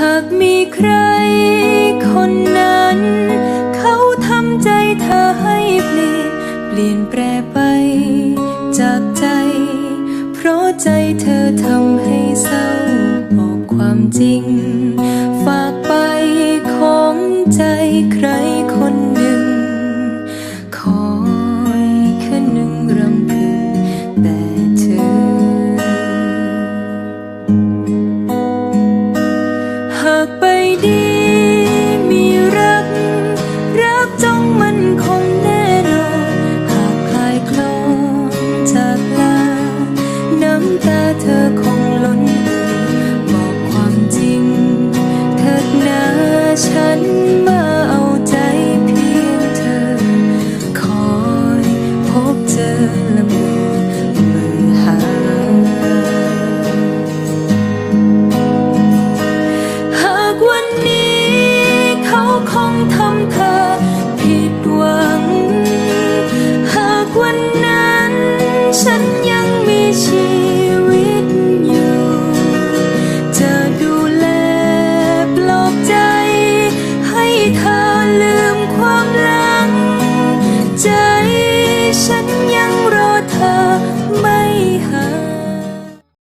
หากมีใครคนนั้น เขาทำใจเธอให้เปลี่ยนเปลี่ยนแปรไป จากใจ เพราะใจเธอทำให้เศร้าบอกความจริง หากไปดีมีรัก รักจงมันคงแน่นอนหากคลายลอจากลา น้ำตาเธอคงล้นบอกความจริงเถิดนะฉันมาเอาใจเพียงเธอ คอยพบเจอ